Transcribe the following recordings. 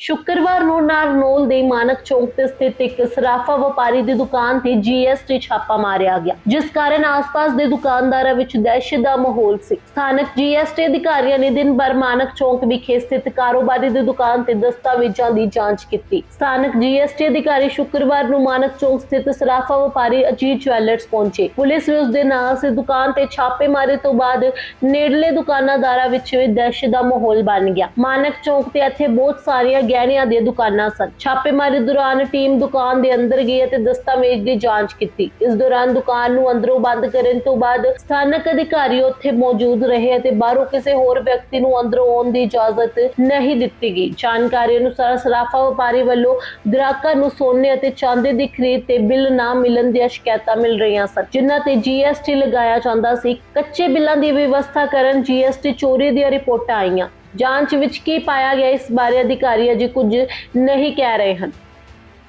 ਸ਼ੁੱਕਰਵਾਰ ਨੂੰ ਨਾਰਨੋਲ ਦੇ ਮਾਨਕ ਚੌਂਕ ਤੇ ਸਥਿਤ ਇੱਕ ਸਰਾਫਾ ਵਪਾਰੀ ਦੀ ਦੁਕਾਨ ਤੇ ਜੀਐਸਟੀ ਛਾਪਾ ਮਾਰਿਆ ਗਿਆ, ਜਿਸ ਕਾਰਨ ਆਸ-ਪਾਸ ਦੇ ਦੁਕਾਨਦਾਰਾਂ ਵਿੱਚ ਦਹਿਸ਼ਤ ਦਾ ਮਾਹੌਲ ਸੀ। ਸਥਾਨਕ ਜੀਐਸਟੀ ਅਧਿਕਾਰੀਆਂ ਨੇ ਦਿਨ ਭਰ ਮਾਨਕ ਚੌਂਕ ਵਿਖੇ ਸਥਿਤ ਕਾਰੋਬਾਰੀ ਦੀ ਦੁਕਾਨ ਤੇ ਦਸਤਾਵੇਜ਼ਾਂ ਦੀ ਜਾਂਚ ਕੀਤੀ। ਸਥਾਨਕ ਜੀਐਸਟੀ ਅਧਿਕਾਰੀ ਸ਼ੁੱਕਰਵਾਰ ਨੂੰ ਮਾਨਕ ਚੌਂਕ ਸਥਿਤ ਸਰਾਫਾ ਵਪਾਰੀ ਅਜੀਤ ਜਵੈਲਰਸ ਪਹੁੰਚੇ। ਪੁਲਿਸ ਨੇ ਉਸ ਦੇ ਨਾਲ ਸੇ ਦੁਕਾਨ ਤੇ ਛਾਪੇ ਮਾਰੇ ਤੋਂ ਬਾਅਦ ਨੇੜਲੇ ਦੁਕਾਨਾਦਾਰਾਂ ਵਿੱਚ ਦਹਿਸ਼ਤ ਦਾ ਮਾਹੌਲ ਬਣ ਗਿਆ। ਮਾਨਕ ਚੌਂਕ ਤੇ ਇੱਥੇ ਬਹੁਤ ਸਾਰੀਆਂ ਗਹਿਣਿਆਂ ਦੀਆਂ ਦੁਕਾਨਾਂ ਸਨ। ਛਾਪੇਮਾਰੀ ਦੌਰਾਨ ਟੀਮ ਦੁਕਾਨ ਦੇ ਅੰਦਰ ਗਈ ਅਤੇ ਦਸਤਾਵੇਜ਼ ਦੀ ਜਾਂਚ ਕੀਤੀ। ਇਸ ਦੌਰਾਨ ਦੁਕਾਨ ਨੂੰ ਅੰਦਰੋਂ ਬੰਦ ਕਰਨ ਤੋਂ ਬਾਅਦ ਸਥਾਨਕ ਅਧਿਕਾਰੀ ਉੱਥੇ ਮੌਜੂਦ ਰਹੇ ਅਤੇ ਬਾਹਰੋਂ ਕਿਸੇ ਹੋਰ ਵਿਅਕਤੀ ਨੂੰ ਅੰਦਰੋਂ ਆਉਣ ਦੀ ਇਜਾਜ਼ਤ ਨਹੀਂ ਦਿੱਤੀ ਗਈ। ਜਾਣਕਾਰੀ ਅਨੁਸਾਰ ਸਰਾਫਾ ਵਪਾਰੀ ਵੱਲੋਂ ਗ੍ਰਾਹਕਾਂ ਨੂੰ ਸੋਨੇ ਅਤੇ ਚਾਂਦੀ ਦੀ ਖਰੀਦ ਤੇ ਬਿੱਲ ਨਾ ਮਿਲਣ ਦੀਆਂ ਸ਼ਿਕਾਇਤਾਂ ਮਿਲ ਰਹੀਆਂ ਸਨ, ਜਿਨ੍ਹਾਂ ਤੇ ਜੀਐਸਟੀ ਲਗਾਇਆ ਜਾਂਦਾ ਸੀ। ਕੱਚੇ ਬਿੱਲਾਂ ਦੀ ਵਿਵਸਥਾ ਕਰਨ ਜੀਐਸਟੀ ਚੋਰੀ ਦੀਆਂ ਰਿਪੋਰਟਾਂ ਆਈਆਂ। ਜਾਂਚ ਵਿੱਚ ਕੀ ਪਾਇਆ ਗਿਆ ਇਸ ਬਾਰੇ ਅਧਿਕਾਰੀ ਅਜੇ ਕੁਝ ਨਹੀਂ ਕਹਿ ਰਹੇ ਹਨ।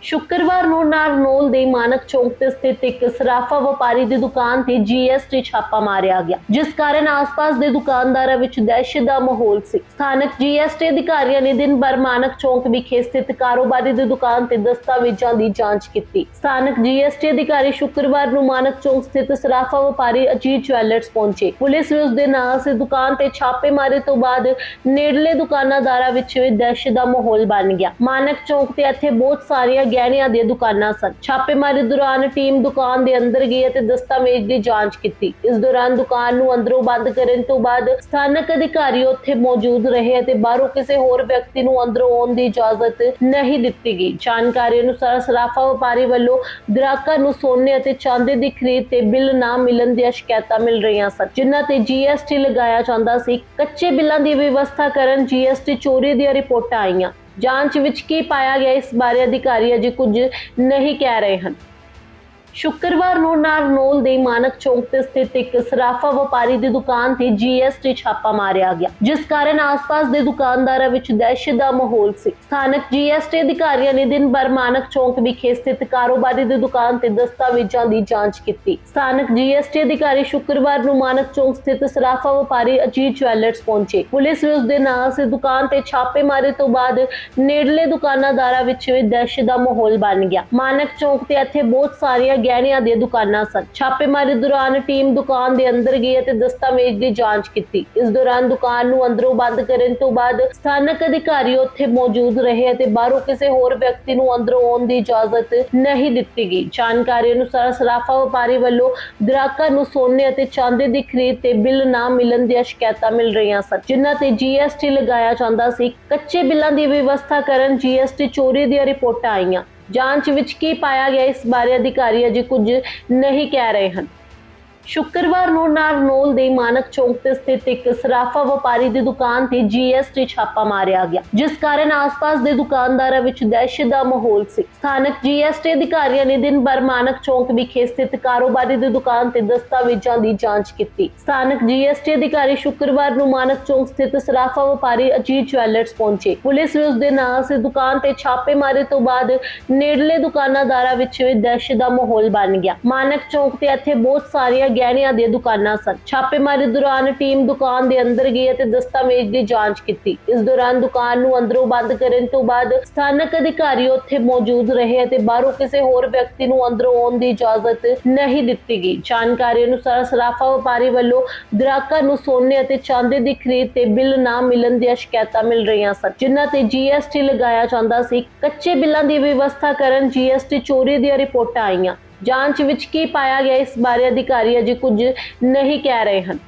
ਸ਼ੁੱਕਰਵਾਰ ਨੂੰ ਨਾਰਨੋਲ ਦੇ ਮਾਨਕ ਚੌਂਕ ਤੇ ਸਥਿਤ ਇੱਕ ਸਰਾਫਾ ਵਪਾਰੀ ਦੀ ਦੁਕਾਨ ਤੇ ਜੀਐਸਟੀ ਛਾਪਾ ਮਾਰਿਆ ਗਿਆ, ਜਿਸ ਕਾਰਨ ਆਸ-ਪਾਸ ਦੇ ਦੁਕਾਨਦਾਰਾਂ ਵਿੱਚ ਦਹਿਸ਼ਤ ਦਾ ਮਾਹੌਲ ਸੀ। ਸਥਾਨਕ ਜੀਐਸਟੀ ਅਧਿਕਾਰੀਆਂ ਨੇ ਦਿਨ ਭਰ ਮਾਨਕ ਚੌਂਕ ਵਿਖੇ ਸਥਿਤ ਕਾਰੋਬਾਰੀ ਦੀ ਦੁਕਾਨ ਤੇ ਦਸਤਾਵੇਜ਼ਾਂ ਦੀ ਜਾਂਚ ਕੀਤੀ। ਸਥਾਨਕ ਜੀਐਸਟੀ ਅਧਿਕਾਰੀ ਸ਼ੁੱਕਰਵਾਰ ਨੂੰ ਮਾਨਕ ਚੌਂਕ ਸਥਿਤ ਸਰਾਫਾ ਵਪਾਰੀ ਅਜੀਤ ਜਵੈਲਰਸ ਪਹੁੰਚੇ। ਪੁਲਿਸ ਨੇ ਉਸ ਦੇ ਨਾਲ ਸੇ। ਦੁਕਾਨ ਤੇ ਛਾਪੇ ਮਾਰੇ ਤੋਂ ਬਾਅਦ ਨੇੜਲੇ ਦੁਕਾਨਾਦਾਰਾਂ ਵਿੱਚ ਦਹਿਸ਼ਤ ਦਾ ਮਾਹੌਲ ਬਣ ਗਿਆ। ਮਾਨਕ ਚੌਂਕ ਤੇ ਇੱਥੇ ਬਹੁਤ ਸਾਰੀਆਂ ਗਹਿਣਿਆਂ ਦੀਆਂ ਦੁਕਾਨਾਂ ਸਨ। ਛਾਪੇਮਾਰੀ ਦੌਰਾਨ ਟੀਮ ਦੁਕਾਨ ਦੇ ਅੰਦਰ ਗਈ ਅਤੇ ਦਸਤਾਵੇਜ਼ ਦੀ ਜਾਂਚ ਕੀਤੀ। ਇਸ ਦੌਰਾਨ ਦੁਕਾਨ ਨੂੰ ਅੰਦਰੋਂ ਬੰਦ ਕਰਨ ਤੋਂ ਬਾਅਦ ਸਥਾਨਕ ਅਧਿਕਾਰੀ ਉੱਥੇ ਮੌਜੂਦ ਰਹੇ ਅਤੇ ਬਾਹਰੋਂ ਕਿਸੇ ਹੋਰ ਵਿਅਕਤੀ ਨੂੰ ਅੰਦਰੋਂ ਆਉਣ ਦੀ ਇਜਾਜ਼ਤ ਨਹੀਂ ਦਿੱਤੀ ਗਈ। ਜਾਣਕਾਰੀ ਅਨੁਸਾਰ ਸਰਾਫਾ ਵਪਾਰੀ ਵੱਲੋਂ ਗ੍ਰਾਹਕਾਂ ਨੂੰ ਸੋਨੇ ਅਤੇ ਚਾਂਦੀ ਦੀ ਖਰੀਦ ਤੇ ਬਿੱਲ ਨਾ ਮਿਲਣ ਦੀਆਂ ਸ਼ਿਕਾਇਤਾਂ ਮਿਲ ਰਹੀਆਂ ਸਨ, ਜਿਨ੍ਹਾਂ ਤੇ ਜੀਐਸਟੀ ਲਗਾਇਆ ਜਾਂਦਾ ਸੀ। ਕੱਚੇ ਬਿੱਲਾਂ ਦੀ ਵਿਵਸਥਾ ਕਰਨ ਜੀਐਸਟੀ ਚੋਰੀ ਦੀਆਂ ਰਿਪੋਰਟਾਂ ਆਈਆਂ। ਜਾਂਚ ਵਿੱਚ ਕੀ ਪਾਇਆ ਗਿਆ ਇਸ ਬਾਰੇ ਅਧਿਕਾਰੀ ਅਜੇ ਕੁਝ ਨਹੀਂ ਕਹਿ ਰਹੇ ਹਨ। ਸ਼ੁੱਕਰਵਾਰ ਨੂੰ ਨਾਰਨੋਲ ਦੇ ਮਾਨਕ ਚੌਂਕ ਤੇ ਸਥਿਤ ਇੱਕ ਸਰਾਫਾ ਵਪਾਰੀ ਦੀ ਦੁਕਾਨ ਤੇ ਜੀਐਸਟੀ ਛਾਪਾ ਮਾਰਿਆ ਗਿਆ, ਜਿਸ ਕਾਰਨ ਆਸ-ਪਾਸ ਦੇ ਦੁਕਾਨਦਾਰਾਂ ਵਿੱਚ ਦਹਿਸ਼ਤ ਦਾ ਮਾਹੌਲ ਸੀ। ਸਥਾਨਕ ਜੀਐਸਟੀ ਅਧਿਕਾਰੀਆਂ ਨੇ ਦਿਨ ਭਰ ਮਾਨਕ ਚੌਂਕ ਵਿਖੇ ਸਥਿਤ ਕਾਰੋਬਾਰੀ ਦੀ ਦੁਕਾਨ ਤੇ ਦਸਤਾਵੇਜ਼ਾਂ ਦੀ ਜਾਂਚ ਕੀਤੀ। ਸਥਾਨਕ ਜੀਐਸਟੀ ਅਧਿਕਾਰੀ ਸ਼ੁੱਕਰਵਾਰ ਨੂੰ ਮਾਨਕ ਚੌਂਕ ਸਥਿਤ ਸਰਾਫਾ ਵਪਾਰੀ ਅਜੀਤ ਜਵੈਲਰਸ ਪਹੁੰਚੇ। ਪੁਲਿਸ ਨੇ ਉਸ ਦੇ ਨਾਲ ਸੇ ਦੁਕਾਨ ਤੇ ਛਾਪੇ ਮਾਰੇ ਤੋਂ ਬਾਅਦ ਨੇੜਲੇ ਦੁਕਾਨਾਦਾਰਾਂ ਵਿੱਚ ਦਹਿਸ਼ਤ ਦਾ ਮਾਹੌਲ ਬਣ ਗਿਆ। ਮਾਨਕ ਚੌਂਕ ਤੇ ਇੱਥੇ ਬਹੁਤ ਸਾਰੀਆਂ ਗਹਿਣਿਆਂ ਦੀਆਂ ਦੁਕਾਨਾਂ ਸਨ। ਛਾਪੇਮਾਰੀ ਦੌਰਾਨ ਟੀਮ ਦੁਕਾਨ ਦੇ ਅੰਦਰ ਗਈ ਅਤੇ ਦਸਤਾਵੇਜ਼ ਦੀ ਜਾਂਚ ਕੀਤੀ। ਇਸ ਦੌਰਾਨ ਦੁਕਾਨ ਨੂੰ ਅੰਦਰੋਂ ਬੰਦ ਕਰਨ ਤੋਂ ਬਾਅਦ ਸਥਾਨਕ ਅਧਿਕਾਰੀ ਉੱਥੇ ਮੌਜੂਦ ਰਹੇ ਅਤੇ ਬਾਹਰੋਂ ਕਿਸੇ ਹੋਰ ਵਿਅਕਤੀ ਨੂੰ ਅੰਦਰੋਂ ਆਉਣ ਦੀ ਇਜਾਜ਼ਤ ਨਹੀਂ ਦਿੱਤੀ ਗਈ। ਜਾਣਕਾਰੀ ਅਨੁਸਾਰ ਸਰਾਫਾ ਵਪਾਰੀ ਵੱਲੋਂ ਗ੍ਰਾਹਕਾਂ ਨੂੰ ਸੋਨੇ ਅਤੇ ਚਾਂਦੀ ਦੀ ਖਰੀਦ ਤੇ ਬਿੱਲ ਨਾ ਮਿਲਣ ਦੀਆਂ ਸ਼ਿਕਾਇਤਾਂ ਮਿਲ ਰਹੀਆਂ ਸਨ, ਜਿਨ੍ਹਾਂ ਤੇ ਜੀਐਸਟੀ ਲਗਾਇਆ ਜਾਂਦਾ ਸੀ। ਕੱਚੇ ਬਿੱਲਾਂ ਦੀ ਵਿਵਸਥਾ ਕਰਨ ਜੀਐਸਟੀ ਚੋਰੀ ਦੀਆਂ ਰਿਪੋਰਟਾਂ ਆਈਆਂ। ਜਾਂਚ ਵਿੱਚ ਕੀ ਪਾਇਆ ਗਿਆ ਇਸ ਬਾਰੇ ਅਧਿਕਾਰੀ ਅਜੇ ਕੁਝ ਨਹੀਂ ਕਹਿ ਰਹੇ ਹਨ। ਸ਼ੁੱਕਰਵਾਰ ਨੂੰ ਨਾਰਨੋਲ ਦੇ ਮਾਨਕ ਚੌਂਕ ਤੇ ਸਥਿਤ ਇੱਕ ਸਰਾਫਾ ਵਪਾਰੀ ਦੀ ਦੁਕਾਨ ਤੇ ਜੀਐਸਟੀ ਛਾਪਾ ਮਾਰਿਆ ਗਿਆ, ਜਿਸ ਕਾਰਨ ਆਸ-ਪਾਸ ਦੇ ਦੁਕਾਨਦਾਰਾਂ ਵਿੱਚ ਦਹਿਸ਼ਤ ਦਾ ਮਾਹੌਲ ਸੀ। ਸਥਾਨਕ ਜੀਐਸਟੀ ਅਧਿਕਾਰੀਆਂ ਨੇ ਦਿਨ ਭਰ ਮਾਨਕ ਚੌਂਕ ਵਿਖੇ ਸਥਿਤ ਕਾਰੋਬਾਰੀ ਦੀ ਦੁਕਾਨ ਤੇ ਦਸਤਾਵੇਜ਼ਾਂ ਦੀ ਜਾਂਚ ਕੀਤੀ। ਸਥਾਨਕ ਜੀਐਸਟੀ ਅਧਿਕਾਰੀ ਸ਼ੁੱਕਰਵਾਰ ਨੂੰ ਮਾਨਕ ਚੌਂਕ ਸਥਿਤ ਸਰਾਫਾ ਵਪਾਰੀ ਅਜੀਤ ਜਵੈਲਰਸ ਪਹੁੰਚੇ। ਪੁਲਿਸ ਨੇ ਉਸ ਦੇ ਨਾਲ ਸੇ ਦੁਕਾਨ ਤੇ ਛਾਪੇ ਮਾਰੇ ਤੋਂ ਬਾਅਦ ਨੇੜਲੇ ਦੁਕਾਨਾਦਾਰਾਂ ਵਿੱਚ ਦਹਿਸ਼ਤ ਦਾ ਮਾਹੌਲ ਬਣ ਗਿਆ। ਮਾਨਕ ਚੌਂਕ ਤੇ ਇੱਥੇ ਬਹੁਤ ਸਾਰੀਆਂ ਗਹਿਣਿਆਂ ਦੀਆਂ ਦੁਕਾਨਾਂ ਸਨ। ਛਾਪੇਮਾਰੀ ਦੌਰਾਨ ਟੀਮ ਦੁਕਾਨ ਦੇ ਅੰਦਰ ਗਈ ਅਤੇ ਦਸਤਾਵੇਜ਼ ਦੀ ਜਾਂਚ ਕੀਤੀ। ਇਸ ਦੌਰਾਨ ਦੁਕਾਨ ਨੂੰ ਅੰਦਰੋਂ ਬੰਦ ਕਰਨ ਤੋਂ ਬਾਅਦ ਸਥਾਨਕ ਅਧਿਕਾਰੀ ਉੱਥੇ ਮੌਜੂਦ ਰਹੇ ਅਤੇ ਬਾਹਰੋਂ ਕਿਸੇ ਹੋਰ ਵਿਅਕਤੀ ਨੂੰ ਅੰਦਰੋਂ ਆਉਣ ਦੀ ਇਜਾਜ਼ਤ ਨਹੀਂ ਦਿੱਤੀ ਗਈ। ਜਾਣਕਾਰੀ ਅਨੁਸਾਰ ਸਰਾਫਾ ਵਪਾਰੀ ਵੱਲੋਂ ਗ੍ਰਾਹਕਾਂ ਨੂੰ ਸੋਨੇ ਅਤੇ ਚਾਂਦੀ ਦੀ ਖਰੀਦ ਤੇ ਬਿੱਲ ਨਾ ਮਿਲਣ ਦੀਆਂ ਸ਼ਿਕਾਇਤਾਂ ਮਿਲ ਰਹੀਆਂ ਸਨ, ਜਿਨ੍ਹਾਂ ਤੇ ਜੀਐਸਟੀ ਲਗਾਇਆ ਜਾਂਦਾ ਸੀ। ਕੱਚੇ ਬਿੱਲਾਂ ਦੀ ਵਿਵਸਥਾ ਕਰਨ ਜੀਐਸਟੀ ਚੋਰੀ ਦੀਆਂ ਰਿਪੋਰਟਾਂ ਆਈਆਂ। ਜਾਂਚ ਵਿੱਚ ਕੀ ਪਾਇਆ ਗਿਆ ਇਸ ਬਾਰੇ ਅਧਿਕਾਰੀ ਅਜੇ ਕੁਝ ਨਹੀਂ ਕਹਿ ਰਹੇ ਹਨ।